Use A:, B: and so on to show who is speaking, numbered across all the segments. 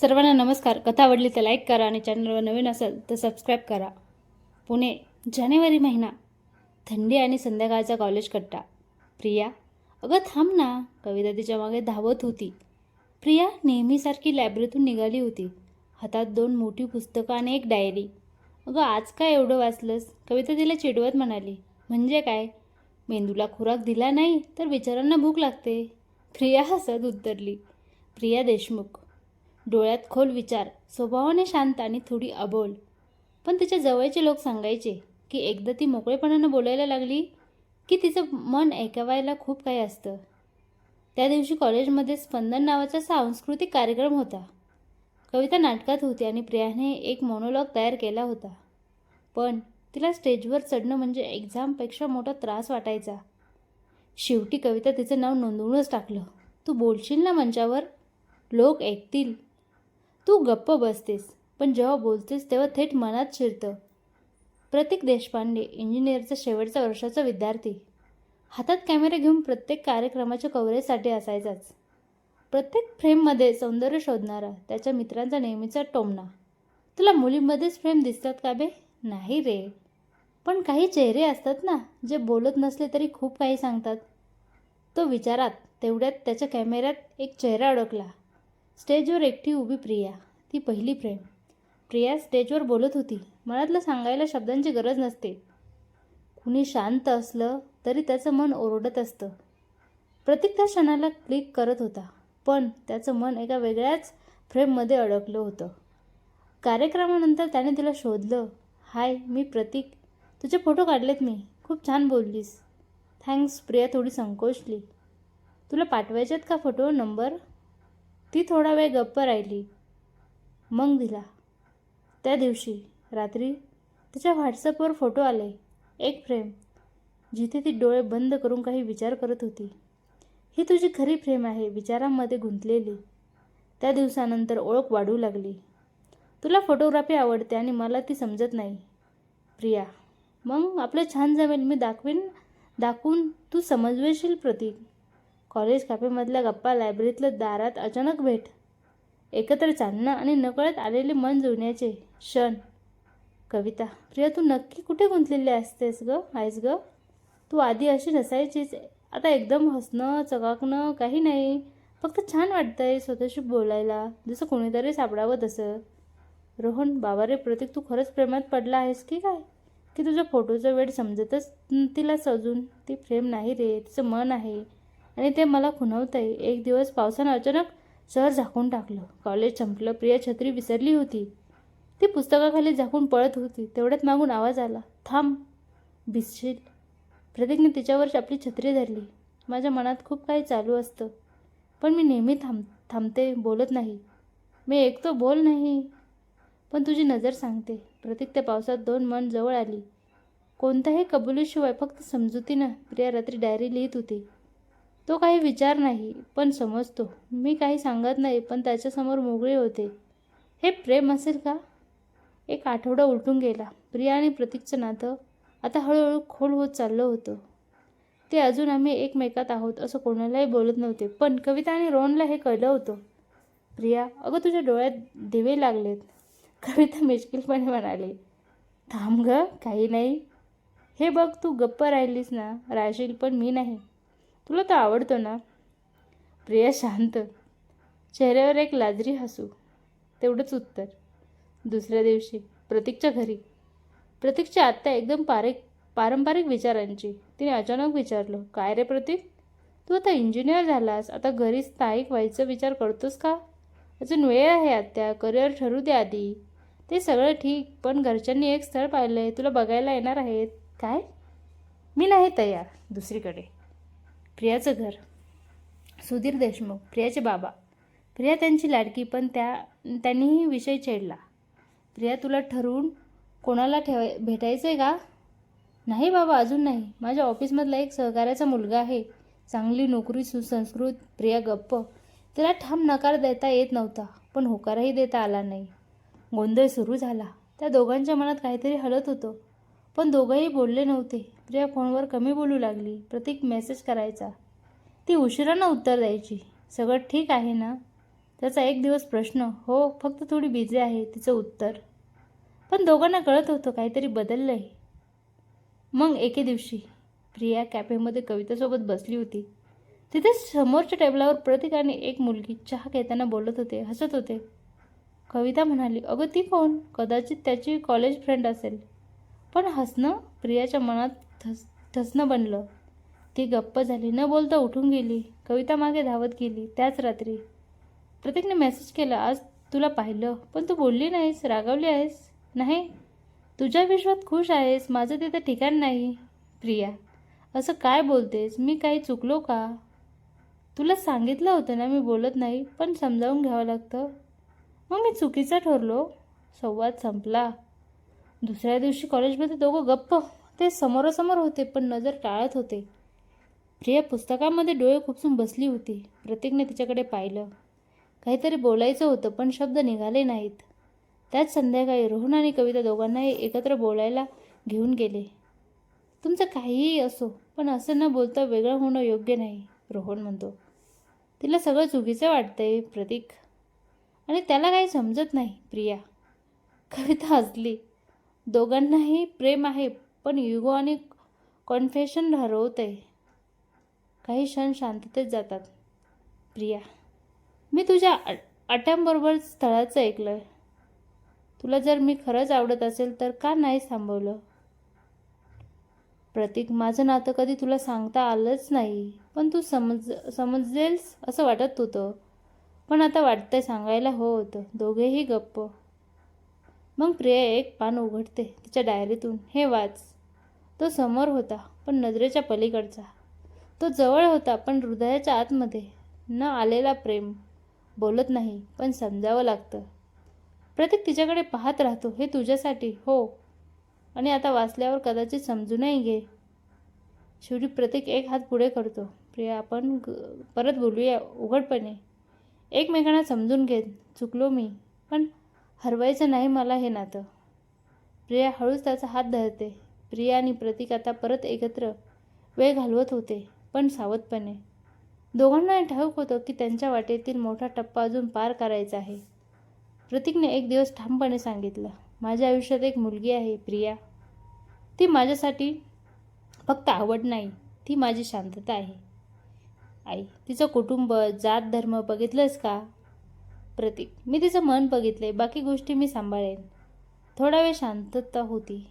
A: सर्वांना नमस्कार. कथा आवडली तर लाईक करा आणि चॅनलवर नवीन असेल तर सबस्क्राईब करा. पुणे जानेवारी महिना. थंडी आणि संध्याकाळचा कॉलेज कट्टा. प्रिया अगं थांब ना. कविता तिच्यामागे धावत होती. प्रिया नेहमीसारखी लायब्ररीतून निघाली होती. हातात दोन मोठी पुस्तकं आणि एक डायरी अगं आज काय एवढं वाचलंस? कविता तिला चिडवत म्हणाली. म्हणजे काय? मेंदूला खुराक दिला नाही तर विचारांना भूक लागते. प्रिया हसत उत्तरली. प्रिया देशमुख डोळ्यात खोल विचार स्वभावाने शांत आणि थोडी अबोल. पण तिच्या जवळचे लोक सांगायचे की एकदा ती मोकळेपणानं बोलायला लागली की तिचं मन ऐकावायला खूप काही असतं. त्या दिवशी कॉलेजमध्ये स्पंदन नावाचा सांस्कृतिक कार्यक्रम होता. कविता नाटकात होती आणि प्रियाने एक मोनोलॉग तयार केला होता. पण तिला स्टेजवर चढणं म्हणजे एक्झामपेक्षा मोठा त्रास वाटायचा. शेवटी कविता तिचं नाव नोंदवूनच टाकलं. तू बोलशील ना मंचावर? लोक ऐकतील. तू गप्प बसतेस पण जेव्हा बोलतेस तेव्हा थेट मनात शिरतं. प्रतीक देशपांडे इंजिनियरचा शेवटचा वर्षाचा विद्यार्थी. हातात कॅमेरा घेऊन प्रत्येक कार्यक्रमाच्या कव्हरेजसाठी असायचाच. प्रत्येक फ्रेममध्ये सौंदर्य शोधणारा त्याच्या मित्रांचा नेहमीचा टोमणा. तुला मुलींमध्येच फ्रेम दिसतात का बे? नाही रे. पण काही चेहरे असतात ना जे बोलत नसले तरी खूप काही सांगतात. तो विचारात तेवढ्यात त्याच्या कॅमेऱ्यात एक चेहरा अडकला. स्टेजवर एकटी उभी प्रिया. ती पहिली प्रेम प्रिया स्टेजवर बोलत होती. मनातलं सांगायला शब्दांची गरज नसते. कुणी शांत असलं तरी त्याचं मन ओरडत असतं. प्रत्येक त्या क्षणाला क्लिक करत होता पण त्याचं मन एका वेगळ्याच फ्रेममध्ये अडकलं होतं. कार्यक्रमानंतर त्याने तिला शोधलं हाय मी प्रतीक. तुझे फोटो काढलेत मी. खूप छान बोललीस. थँक्स. प्रिया थोडी संकोचली. तुला पाठवायच्यात का फोटो? नंबर? ती थोडा वेळ गप्प राहिली. मग दिला. त्या दिवशी रात्री तिच्या व्हॉट्सअपवर फोटो आले. एक फ्रेम. जिथे ती डोळे बंद करून काही विचार करत होती. ही तुझी खरी फ्रेम आहे विचारांमध्ये गुंतलेली. त्या दिवसानंतर ओळख वाढू लागली. तुला फोटोग्राफी आवडते आणि मला ती समजत नाही. प्रिया मग आपलं छान जमेल मी दाखवीन दाखवून तू समजवेशील प्रतीक. कॉलेज कॅफेमधल्या गप्पा लायब्ररीतल्या दारात अचानक भेट. एकत्र चालणं आणि नकळत आलेले मन जुळण्याचे क्षण. कविता प्रिया तू नक्की कुठे गुंतलेली असतेस ग? आहेस ग? तू आधी अशी नसायचीच आता एकदम हसणं चकाकणं काही नाही. फक्त छान वाटतंय स्वतःशी बोलायला. जसं कोणीतरी सापडावं तसं. रोहन बाबा रे प्रतीक तू खरंच प्रेमात पडला आहेस की काय? की तुझ्या फोटोचा वेळ समजतच तिलाच तिला सजून? ती फ्रेम नाही रे तिचं मन आहे. आणि ते मला खुणवतंय. एक दिवस पावसानं अचानक सर झाकून टाकलं. कॉलेज संपलं प्रिया छत्री विसरली होती. ती पुस्तकाखाली झाकून पळत होती. तेवढ्यात मागून आवाज आला. थांब. भिजशील प्रतीकने तिच्यावर आपली छत्री धरली. माझ्या मनात खूप काही चालू असतं. पण मी नेहमी थांब थांबते बोलत नाही. मी एकतो बोल नाही. पण तुझी नजर सांगते. प्रतीक त्या पावसात दोन मन जवळ आली. कोणत्याही कबुलीशिवाय फक्त समजुतीनं. प्रिया रात्री डायरी लिहित होती. तो काही विचार नाही पण समजतो. मी काही सांगत नाही पण त्याच्यासमोर मोकळे होते. हे प्रेम असेल का? एक आठवडा उलटून गेला. प्रिया आणि प्रतीकचं नातं आता हळूहळू खोल होत चाललं होतं. ते अजून आम्ही एकमेकात आहोत असं कोणालाही बोलत नव्हते पण कविता आणि रोहनला हे कळलं होतं. प्रिया अगं तुझ्या डोळ्यात दिवे लागलेत. कविता मिश्किलपणे म्हणाली थांब ग काही नाही. हे बघ तू गप्प राहिलीस ना राहशील पण मी नाही. तुला तर आवडतो ना? प्रिया शांत. चेहऱ्यावर एक लाजरी हसू. तेवढंच उत्तर. दुसऱ्या दिवशी. प्रतीकच्या घरी. प्रतीकची आत्ता एकदम पारिक पारंपरिक विचारांची. तिने अचानक विचारलं काय रे प्रतीक? तू आता इंजिनियर झालास. आता घरी स्थायिक व्हायचा विचार करतोस का? अजून वेळ आहे आत्या. करिअर ठरू दे आधी. ते सगळं ठीक पण घरच्यांनी एक स्थळ पाहिलं आहे तुला बघायला येणार आहेत. काय? मी नाही तयार. दुसरीकडे. प्रियाचं घर. सुधीर देशमुख प्रियाचे बाबा. प्रिया त्यांची लाडकी पण त्या त्यांनीही विषय छेडला. प्रिया तुला ठरवून कोणाला ठेवाय भेटायचं आहे का? नाही बाबा अजून नाही. माझ्या ऑफिसमधला एक सहकार्याचा मुलगा आहे. चांगली नोकरी सुसंस्कृत प्रिया गप्प. तिला ठाम नकार देता येत नव्हता पण होकारही देता आला नाही. गोंधळ सुरू झाला. त्या दोघांच्या मनात काहीतरी हलत होतं. पण दोघंही बोलले नव्हते. प्रिया फोनवर कमी बोलू लागली. प्रतीक मेसेज करायचा. ती उशिरानं उत्तर द्यायची. सगळं ठीक आहे ना? त्याचा एक दिवस प्रश्न. हो फक्त थोडी बिझी आहे तिचं उत्तर. पण दोघांना कळत होतं काहीतरी बदललं आहे मग एके दिवशी प्रिया कॅफेमध्ये कवितासोबत बसली होती. तिथे समोरच्या टेबलावर प्रतीक आणि एक मुलगी चहा घेताना बोलत होते हसत होते. कविता म्हणाली अगं ती कोण? कदाचित त्याची कॉलेज फ्रेंड असेल. पण हसणं प्रियाच्या मनात ठस ठसणं बनलं. ती गप्प झाली. न बोलता उठून गेली. कविता मागे धावत गेली. त्याच रात्री. प्रतीकने मेसेज केला आज तुला पाहिलं. पण तू बोलली नाहीस. रागावली आहेस. नाही. तुझ्या विश्वात खुश आहेस. माझं तिथं ठिकाण नाही. प्रिया असं काय बोलतेस? मी काही चुकलो का? तुला सांगितलं होतं ना मी बोलत नाही. पण समजावून घ्यावं लागतं. मग मी चुकीचं ठरलो? संवाद संपला. दुसऱ्या दिवशी कॉलेजमध्ये दोघं गप्प ते समोरासमोर होते पण नजर टाळत होते. प्रिया पुस्तकामध्ये डोळे खुपसून बसली होती. प्रतीकने तिच्याकडे पाहिलं. काहीतरी बोलायचं होतं पण शब्द निघाले नाहीत. त्याच संध्याकाळी रोहन आणि कविता दोघांनाही एकत्र बोलायला घेऊन गेले. तुमचं काहीही असो पण असं न बोलता वेगळं होणं योग्य नाही रोहन म्हणतो. तिला सगळं चुकीचं वाटतंय प्रतीक. आणि त्याला काही समजत नाही प्रिया. कविता हसली. दोघांनाही प्रेम आहे पण युगो आणि कॉन्फेशन हरवते आहे काही क्षण शांततेत जातात. प्रिया मी तुझ्या अ अट्यांबरोबर स्थळाचं ऐकलं तुला जर मी खरंच आवडत असेल तर का नाही थांबवलं? प्रतीक माझं नातं कधी तुला सांगता आलंच नाही पण तू समज समजेलस असं वाटत होतं. पण आता वाटतंय सांगायला हो होतं. दोघेही गप्प. मग प्रिया एक पान उघडते तिच्या डायरीतून. हे वाच. तो समोर होता पण नजरेच्या पलीकडचा. तो जवळ होता पण हृदयाच्या आतमध्ये. न आलेला प्रेम. बोलत नाही पण समजावं लागतं. प्रत्येक तिच्याकडे पाहत राहतो हे तुझ्यासाठी हो. आणि आता वाचल्यावर कदाचित समजूनही घे. शेवटी प्रत्येक एक हात पुढे करतो. प्रिया आपण परत बोलूया उघडपणे. एकमेकांना समजून घेत. चुकलो मी पण हरवायचं नाही मला हे नातं. प्रिया हळूच त्याचा हात धरते. प्रिया आणि प्रतीक आता परत एकत्र वेळ घालवत होते पण सावधपणे. दोघांनाही ठाऊक होतं की त्यांच्या वाटेतील मोठा टप्पा अजून पार करायचा आहे. प्रतीकने एक दिवस ठामपणे सांगितलं माझ्या आयुष्यात एक मुलगी आहे प्रिया. ती माझ्यासाठी फक्त आवड नाही ती माझी शांतता आहे. आई तिचं कुटुंब जात धर्म बघितलंस का? प्रतीक. मी तिचं मन बघितले बाकी गोष्टी मी सांभाळेन. थोडा वेळ शांतता होती.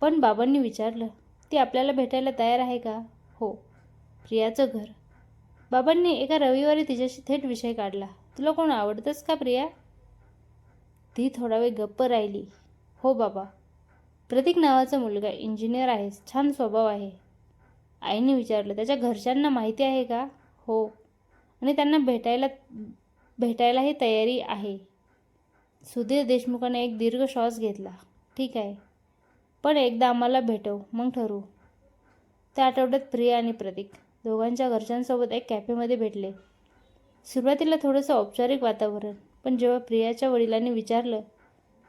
A: पण बाबांनी विचारलं ती आपल्याला भेटायला तयार आहे का? हो प्रियाचं घर. बाबांनी एका रविवारी तिच्याशी थेट विषय काढला. तुला कोण आवडतंस का प्रिया? ती थोडा वेळ गप्प राहिली. हो बाबा. प्रतीक नावाचा मुलगा इंजिनियर आहे छान स्वभाव आहे. आईने विचारलं त्याच्या घरच्यांना माहिती आहे का? हो. आणि त्यांना भेटायला भेटायलाही तयारी आहे. सुधीर देशमुखाने एक दीर्घ श्वास घेतला. ठीक आहे. पण एकदा आम्हाला भेटव मग ठरवू. त्या आठवड्यात प्रिया आणि प्रतीक दोघांच्या घरच्यांसोबत एक कॅफेमध्ये भेटले. सुरुवातीला थोडंसं औपचारिक वातावरण पण जेव्हा प्रियाच्या वडिलांनी विचारलं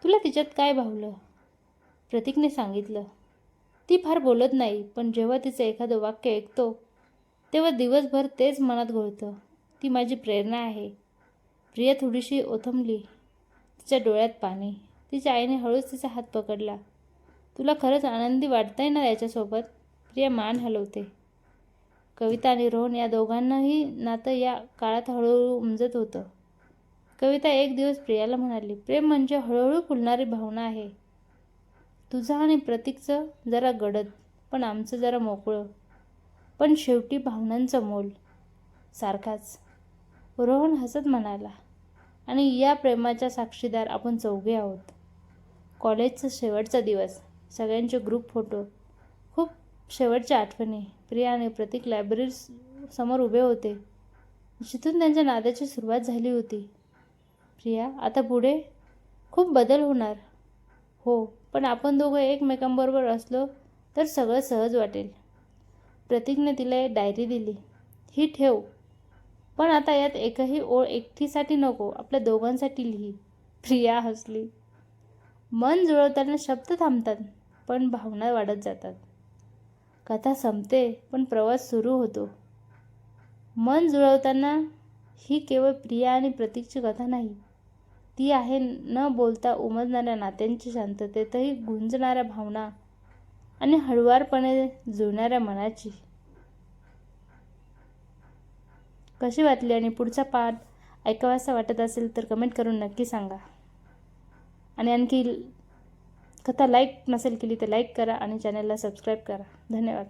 A: तुला तिच्यात काय भावलं? प्रतीकने सांगितलं ती फार बोलत नाही पण जेव्हा तिचं एखादं वाक्य ऐकतो तेव्हा दिवसभर तेच मनात घोळतं. ती माझी प्रेरणा आहे. प्रिया थोडीशी ओथंबली. तिच्या डोळ्यात पाणी. तिच्या आईने हळूच तिचा हात पकडला. तुला खरंच आनंदी वाटतंय ना याच्यासोबत? प्रिया मान हलवते. कविता आणि रोहन या दोघांनाही नातं या काळात हळूहळू उमजत होतं. कविता एक दिवस प्रियाला म्हणाली प्रेम म्हणजे हळूहळू फुलणारी भावना आहे. तुझं आणि प्रतीकचं जरा गडद पण आमचं जरा मोकळं. पण शेवटी भावनांचं मोल. सारखाच. रोहन हसत म्हणाला आणि या प्रेमाच्या साक्षीदार आपण चौघे आहोत. कॉलेजचा शेवटचा दिवस सगळ्यांचे ग्रुप फोटो खूप शेवटच्या आठवणी प्रिया आणि प्रतीक लायब्ररी समोर उभे होते. जिथून त्यांच्या नाद्याची सुरुवात झाली होती. प्रिया आता पुढे? खूप बदल होणार. हो पण आपण दोघं एकमेकांबरोबर असलो तर सगळं सहज वाटेल. प्रतीकने तिला एक डायरी दिली. ही ठेव. पण आता यात एकही ओळ एकटीसाठी नको आपल्या दोघांसाठी लिही. प्रिया हसली. मन जुळवताना शब्द थांबतात पण भावना वाढत जातात. कथा संपते पण प्रवास सुरू होतो. मन जुळवताना ही केवळ प्रिया आणि प्रतीकची कथा नाही. ती आहे न बोलता उमजणाऱ्या नात्यांची शांततेतही गुंजणाऱ्या भावना आणि हळुवारपणे जुळणाऱ्या मनाची. कशी वाटली आणि पुढचा पाठ ऐकावासा वाटत असेल तर कमेंट करून नक्की सांगा. आणि आणखी कथा लाईक नसेल केली तर लाईक करा आणि चॅनलला सबस्क्राईब करा. धन्यवाद.